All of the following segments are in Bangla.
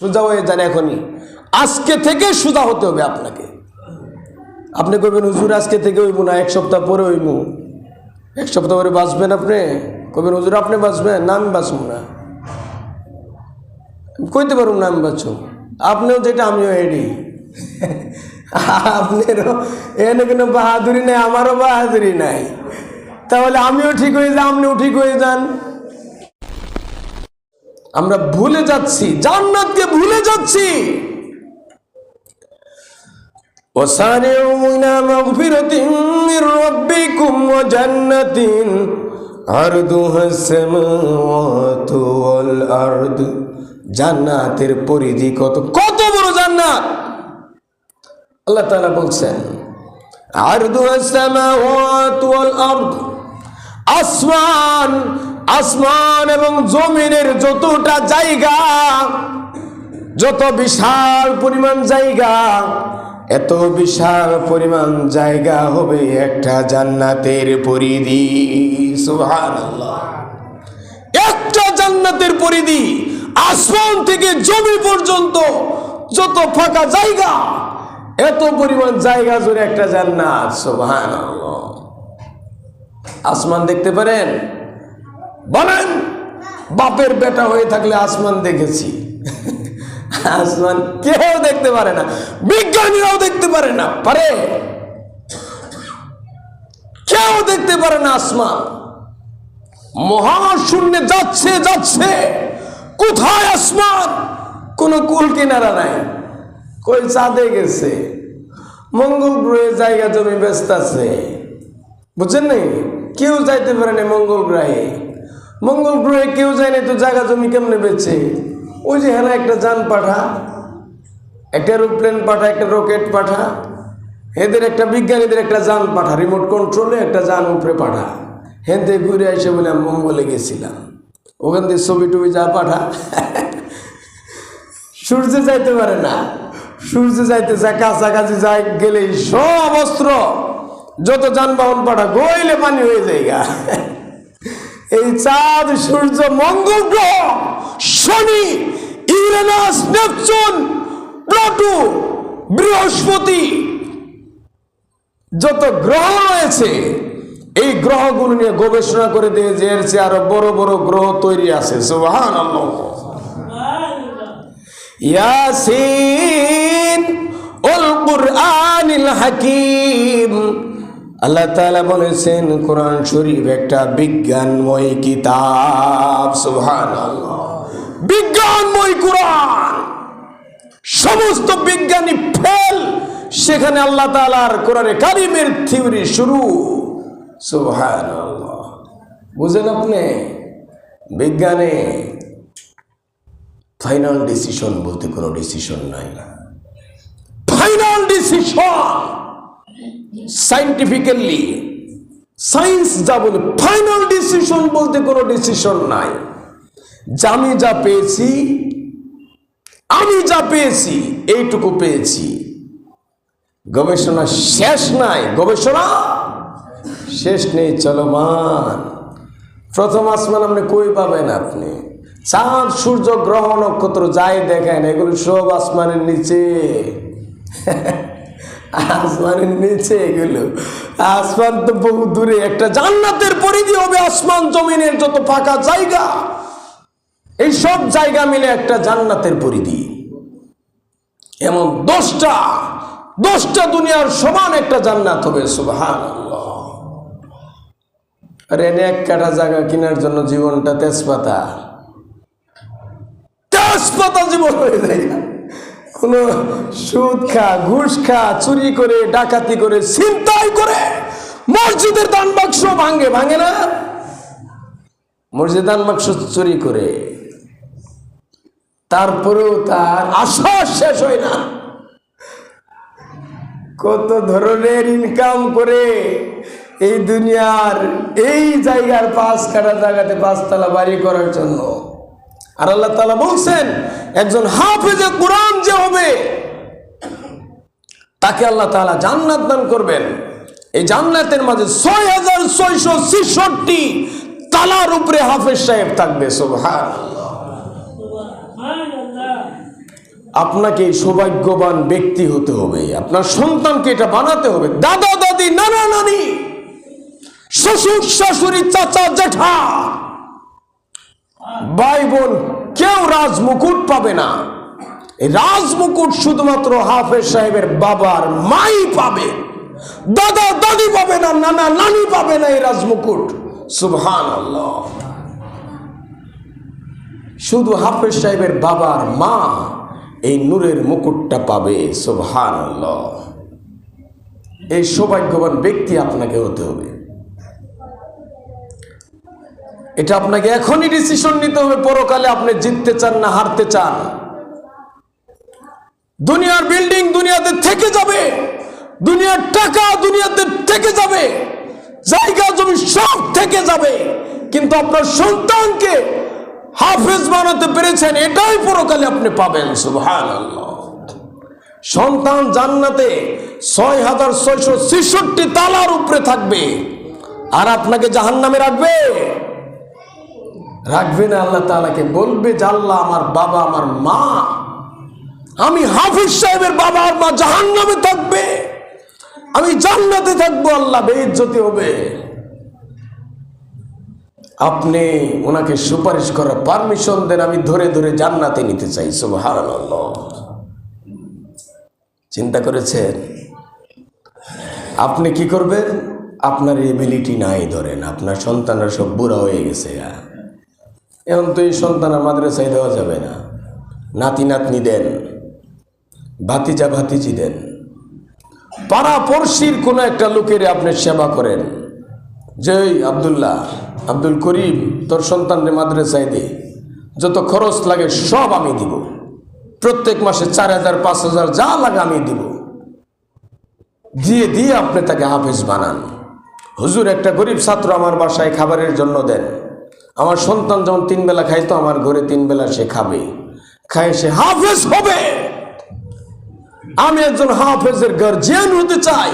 সোজা হয়ে যান এখনই। আজকে থেকে সোজা হতে হবে আপনাকে। আপনি কবেন হুজুর, আজকে থেকে হইব না, এক সপ্তাহ পরে হইব। এক সপ্তাহ পরে বাঁচবেন আপনি? কবেন হুজুর, আপনি বাঁচবেন না আমি বাঁচব না। কইতে পারুন না, আমি বাঁচব। আপনিও যেটা, আমিও এডি। আপনারও এনে কোনো বাহাদুরি নাই, আমারও বাহাদুরি নাই। তাহলে আমিও ঠিক হয়ে যান আপনিও ঠিক হয়ে যান। আমরা ভুলে যাচ্ছি জান্নাতকে ভুলে যাচ্ছি وسارعوا إلى مغفرة من ربكم وجنة عرضها السماوات والأرض জান্নাতের পরিধি কত কত বড় জান্নাত আল্লাহ তাআলা বলছেন আরদুহা السماوات والأرض আসমান আসমান এবং জমিনের যতটা জায়গা, যত বিশাল পরিমাণ জায়গা, এত বিশাল পরিমাণ জায়গা হবে একটা জান্নাতের পরিধি। সুবহানাল্লাহ। একটা জান্নাতের পরিধি আসমান থেকে জমি পর্যন্ত যত ফাঁকা জায়গা, এত পরিমাণ জায়গা জুড়ে একটা জান্নাত। সুবহানাল্লাহ। আসমান দেখতে পারেন? বলেন, বাপের বেটা হয়ে থাকলে আসমান দেখেছি। আসমান কেউ দেখতে পারে না, বিজ্ঞানীরাও দেখতে পারে না, পারে। কেউ দেখতে পারে না আসমান। মহাশূন্যে যাচ্ছে যাচ্ছে। কোথায় আসমান? কোনো কুল কিনারা নাই। কই চাঁদে গেছে। মঙ্গল গ্রহে জায়গা জমি ব্যস্ত আছে। বুঝছেন নাই? কেউ যাইতে পারে না মঙ্গল গ্রহে মঙ্গল গ্রহে কেউ যায় না, তো জায়গা জমি কেমনে বেচে? ওই যে হ্যাঁ একটা যান পাঠা, একটা এরোপ্লেন পাঠা, একটা রকেট পাঠা এদের একটা বিজ্ঞানীদের একটা যান পাঠা রিমোট কন্ট্রোলে একটা যান উপরে পাঠা। হেন ঘুরে এসে বলে, আমি মঙ্গলে গেছিলাম। ওখান থেকে ছবি টবি যা পাঠা, সূর্যে যাইতে পারে না। সূর্যে যাইতে যায় কাছাকাছি যায় গেলেই সব অস্ত্র, যত যানবাহন পাঠা গইলে পানি হয়ে যায় গা। এই চাঁদ, সূর্য, মঙ্গল গ্রহ, শনি, ইউরেনাস, নেপচুন, প্লুটো, বৃহস্পতি। যত গ্রহ রয়েছে, এই গ্রহগুলো নিয়ে গবেষণা করে দিয়ে যে এর চেয়ে আরও বড় বড় গ্রহ তৈরি আছে। সুবহান ইয়াসিন উল কুরআনিল হাকিম। আল্লাহ তাআলা বলেছেন, কোরআন শরীফ একটা বিজ্ঞানময় কিতাব। সুবহানাল্লাহ। বিজ্ঞানময় কোরআন। সমস্ত বিজ্ঞানী ফেল, সেখানে আল্লাহ তাআলার কোরআনে কারিমের থিওরি শুরু। সুবহানাল্লাহ। বুঝেন আপনি? বিজ্ঞানে ফাইনাল ডিসিশন বলতে কোনো ডিসিশন নাই ফাইনাল ডিসিশন! সাইন্টিফিক্যালি সায়েন্স যা বলে ফাইনাল ডিসিশন বলতে কোনো ডিসিশন নাই। আমি যা পেয়েছি, আমি যা পেয়েছি, এইটুকু পেয়েছি। গবেষণা শেষ নাই, গবেষণা শেষ নেই, চলমান। প্রথম আসমান আপনি কই পাবেন আপনি? চাঁদ, সূর্য, গ্রহ, নক্ষত্র, যাই দেখেন, এগুলো সব আসমানের নিচে। আসমানের নিচে এগুলো আসমান তো বহু দূরে, একটা জান্নাতের পরিধি হবে আসমান জমিনের যত ফাঁকা জায়গা। এই সব জায়গা মিলে একটা জান্নাতের পরিধি। এমন দশটা দশটা দুনিয়ার সমান একটা জান্নাত হবে সুবহান আরে এক কাটা জায়গা কেনার জন্য জীবনটা তেজপাতা। তেজপাতা জীবন হয়ে যায়। কোন সুদ খা, ঘুষ খা, চুরি করে, ডাকাতি করে, ছিনতাই করে মসজিদের দান বাক্স ভাঙে ভাঙে না। মসজিদ দান বাক্স চুরি করে। তারপরেও তার আশা শেষ হয় না। কত ধরনের ইনকাম করে এই দুনিয়ার, এই জায়গার পাঁচ কাটা জায়গাতে পাঁচতলা বাড়ি করার জন্য। আর আল্লাহ তালা বলছেন একজন হাফেজে কোরআন যে হবে, তাকে আল্লাহ তাআলা জান্নাত দান করবেন। এই জান্নাতের মাঝে ছয় হাজার ছয়শো ছেষট্টি তালার উপরে হাফেজ সাহেব থাকবে সুবহান আপনাকে সৌভাগ্যবান ব্যক্তি হতে হবে, আপনার সন্তানকে এটা বানাতে হবে। দাদা, দাদি, নানা, নানি, শ্বশুর, শাশুড়ি, চাচা, জেঠা, ভাই, বোন কেউ রাজমুকুট পাবে না। রাজমুকুট শুধুমাত্র হাফেজ সাহেবের বাবার মাই পাবে। দাদা, দাদি পাবে না, নানা, নানি পাবে না এই রাজমুকুট। আল্লাহ শুধু হাফেজ সাহেবের বাবার মা এই নূরের মুকুটটা পাবে। আল্লাহ এই সৌভাগ্যবান ব্যক্তি আপনাকে হতে হবে। এটা আপনাকে এখনই ডিসিশন নিতে হবে, পরকালে আপনি জিততে চান না হারতে চান। দুনিয়ার বিল্ডিং দুনিয়াতে থেকে যাবে। দুনিয়ার টাকা দুনিয়াতে থেকে যাবে। জায়গা, জমি সব থেকে যাবে। কিন্তু আপনার সন্তানকে হাফেজ বানাতে পেরেছেন, এটাই পরকালে আপনি পাবেন সুবহান সন্তান জান্নাতে ছয় হাজার ছয়শো ছেষট্টি তালার উপরে থাকবে। আর আপনাকে জাহান্নামে রাখবে। রাখবে না আল্লাহ তাআলাকে, বলবে যে আল্লাহ আমার বাবা, আমার মা। আমি হাফিজ সাহেবের বাবা আর মা জাহান্নামে থাকবে। আমি জান্নাতে থাকব, আল্লাহ বেইজ্জতি হবে। আপনি ওনাকে সুপারিশ করার পারমিশন দেন, আমি ধরে ধরে জান্নাতে নিতে চাই, সুবহানাল্লাহ। চিন্তা করেছেন? আপনি কি করবেন? আপনার এবিলিটি নাই ধরেন, আপনার সন্তানরা সব বুড়া হয়ে গেছে গা। এখন তো এই সন্তান মাদ্রাসায় দেওয়া যাবে না। নাতি নাতনি দেন, ভাতিজা ভাতিজি দেন। পাড়া পড়শির কোনো একটা লোকের আপনি সেবা করেন। যে "এই আব্দুল্লাহ, আব্দুল করিম, তোর সন্তানরে মাদ্রাসায় দে। যত খরচ লাগে সব আমি দিব। প্রত্যেক মাসে চার হাজার, পাঁচ হাজার যা লাগে আমি দিব। দিয়ে দিয়ে আপনি তাকে হাফেজ বানান। হুজুর একটা গরিব ছাত্র আমার বাসায় খাবারের জন্য দেন। আমার সন্তান যখন তিন বেলা খাইতো, আমার ঘরে তিন বেলা সে খাবে। খায় সে, হাফেজ হবে! আমি একজন হাফেজের গার্জিয়ান হতে চাই।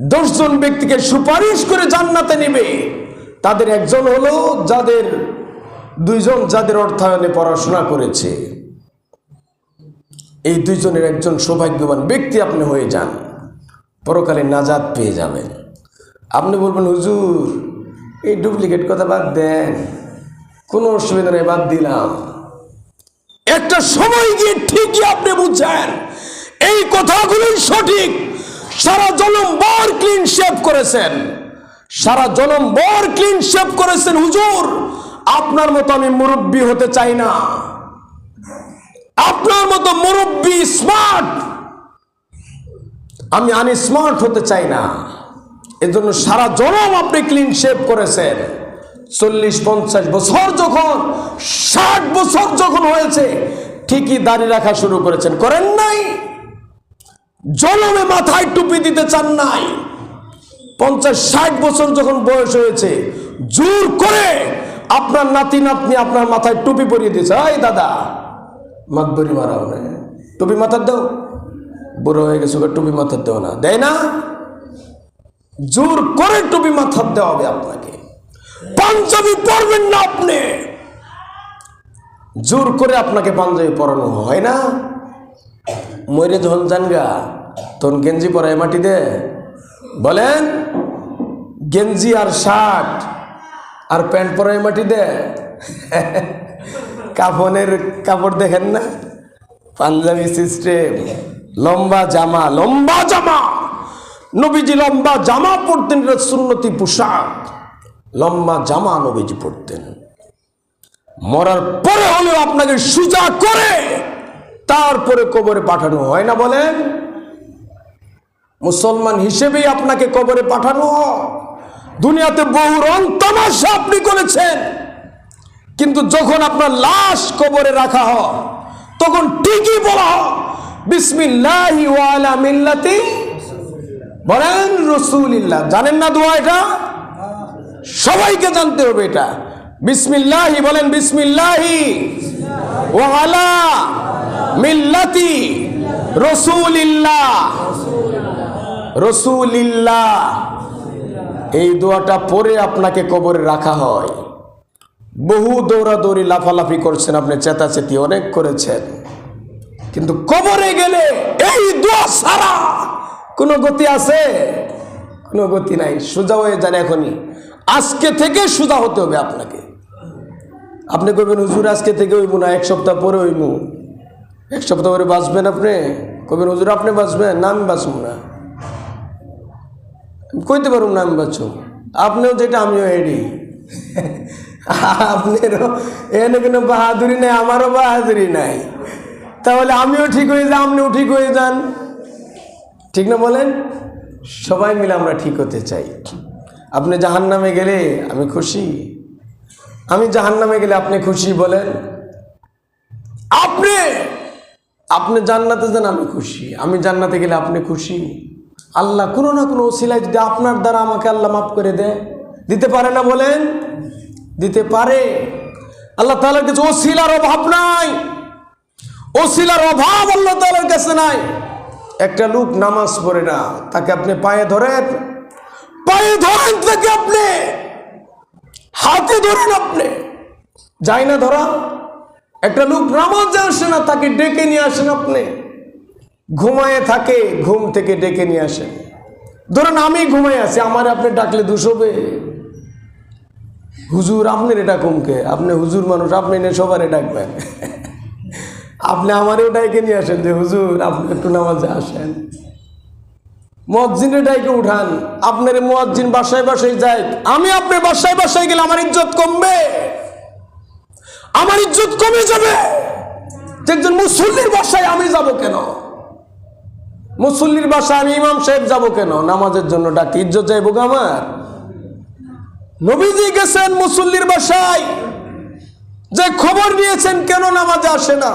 দশজন ব্যক্তিকে সুপারিশ করে জান্নাতে নেবে। তাদের একজন হলো যাদের, দুইজন যাদের অর্থায়নে পড়াশোনা করেছে। এই দুইজনের একজন সৌভাগ্যবান ব্যক্তি আপনি হয়ে যান। পরকালে নাজাদ পেয়ে যাবেন। আপনি বলবেন, হুজুর এই ডুপ্লিকেট কথা বাদ দেন। কোনো অসুবিধা নেই, বাদ দিলাম। একটা সময় গিয়ে ঠিকই আপনি বুঝছেন, এই কথাগুলোই সঠিক। সারা জনম বর ক্লিন শেভ করেছেন। সারা জনম বর ক্লিন শেভ করেছেন, হুজুর। আপনার মতো আমি মুরব্বী হতে চাই না। আপনার মতো মুরব্বী স্মার্ট আমি আনি স্মার্ট হতে চাই না। এজন্য সারা জনম আপনি ক্লিন শেভ করেছেন। চল্লিশ, পঞ্চাশ বছর যখন, ষাট বছর যখন হয়েছে, ঠিকই দাড়ি রাখা শুরু করেছেন। করেন নাই? জনমে মাথায় টুপি দিতে চান নাই। পঞ্চাশ, ষাট বছর যখন বয়স হয়েছে, জোর করে আপনার নাতি, নাতনি আপনার মাথায় টুপি পরিয়ে দিয়েছে। এই দাদা, মাতবরি মারা হবে টুপি মাথার দাও। বুড়ো হয়ে গেছে টুপি মাথার দেও না। দেয় না? জোর করে টুপি মাথার দেওয়া হবে আপনাকে। পাঞ্জাবি পরবেন না আপনি। জোর করে আপনাকে পাঞ্জাবি পরানো হয় না। মরে যখন জানগা, তখন গেঞ্জি পরায় মাটি দে। বলেন, গেঞ্জি আর শার্ট আর প্যান্ট পরায় মাটি দে। কাফনের কাপড় দেখেন না? পাঞ্জাবি সিস্টেম, লম্বা জামা লম্বা জামা। নবীজি লম্বা জামা পরতেন, এটা সুন্নতি পোশাক। লম্বা জামা নবীজি পরতেন। মরার পরে হলেও আপনাকে সুজা করে তারপরে কবরে পাঠানো হয় না বলেন? মুসলমান হিসেবেই আপনাকে কবরে পাঠানো দুনিয়াতে বহু রং তামাশা আপনি করেছেন। কিন্তু যখন আপনার লাশ কবরে রাখা হয়, তখন ঠিকই বলা হয়, বিসমিল্লাহি ওয়ালা মিল্লাতি বলেন রসুলিল্লাহ, জানেন না দোয়া এটা? সবাইকে জানতে হবে এটা। বিসমিল্লাহি বলেন বিসমিল্লাহি। ওয়ালা মিল্লাতি রসুলিল্লাহ। রসুলিল্লাহ। এই দোয়াটা পরে আপনাকে কবরে রাখা হয়। বহু দৌড়াদৌড়ি লাফালাফি করছেন, আপনি চেতাচেতি অনেক করেছেন। কিন্তু কবরে গেলে এই দোয়া সারা কোনো গতি আছে? কোনো গতি নাই, সোজা হয়ে যান এখনই। আজকে থেকে সোজা হতে হবে আপনাকে। আপনি কবেন হুজুর, আজকে থেকে হইব না, এক সপ্তাহ পরে হইব। এক সপ্তাহ পরে বাঁচবেন আপনি? কবেন হুজুর, আপনি বাঁচবেন না আমি বাঁচব না। কইতে পারুম না, আমি বাঁচব। আপনিও যেটা, আমিও এডি। আপনারও এনে কোনো বাহাদুরি নাই, আমারও বাহাদুরি নাই। তাহলে আমিও ঠিক হয়ে যান আপনিও ঠিক হয়ে যান। ঠিক না বলেন? সবাই মিলে আমরা ঠিক হতে চাই। আপনি জাহান নামে গেলে আমি খুশি। আমি জাহান নামে গেলে আপনি খুশি বলেন? আপনি! আপনি জান্নাতে যান, আমি খুশি। আমি জান্নাতে গেলে আপনি খুশি। আল্লাহ কোনো না কোনো ওসিলায় যদি আপনার দ্বারা আমাকে আল্লাহ মাফ করে দেয়, দিতে পারে না বলেন? দিতে পারে। আল্লাহ তালার কাছে ওসিলার অভাব নাই। ওসিলার অভাব আল্লাহ তালার কাছে নাই। একটা লোক নামাজ পড়ে না, তাকে আপনি পায়ে ধরেন। পায়ে ধরেন তাকে আপনি। হাতে ধরেন আপনি। যাই না ধরা, একটা লোক নামাজে আসে না, তাকে ডেকে নিয়ে আসেন আপনি। ঘুমায়ে থাকে, ঘুম থেকে ডেকে নিয়ে আসেন। ধরেন আমি ঘুমাই আছি, আমার আপনি ডাকলে দুশোবে হুজুর আপনার এটা কুমকে আপনি হুজুর মানুষ, আপনি সবারে ডাকবেন। আপনি আমারও ডাইকে নিয়ে আসেন যে, হুজুর, আপনি একটু নামাজে আসেন। মসজিদে ডাইকে উঠান, আপনার মসজিদ বাসায় বাসায় যায়, আমি আপনার বাসায় বাসায় গেলে আমার ইজ্জত কমবে, আমার ইজ্জত কমে যাবে। একজন মুসল্লির বাসায় আমি যাব কেন? মুসল্লির বাসায় আমি ইমাম সাহেব যাব কেন? নামাজের জন্য ডাকি ইজ্জত যাইব আমার। নবীজি গেছেন মুসল্লির বাসায়। যে খবর নিয়েছেন কেন নামাজে আসে না?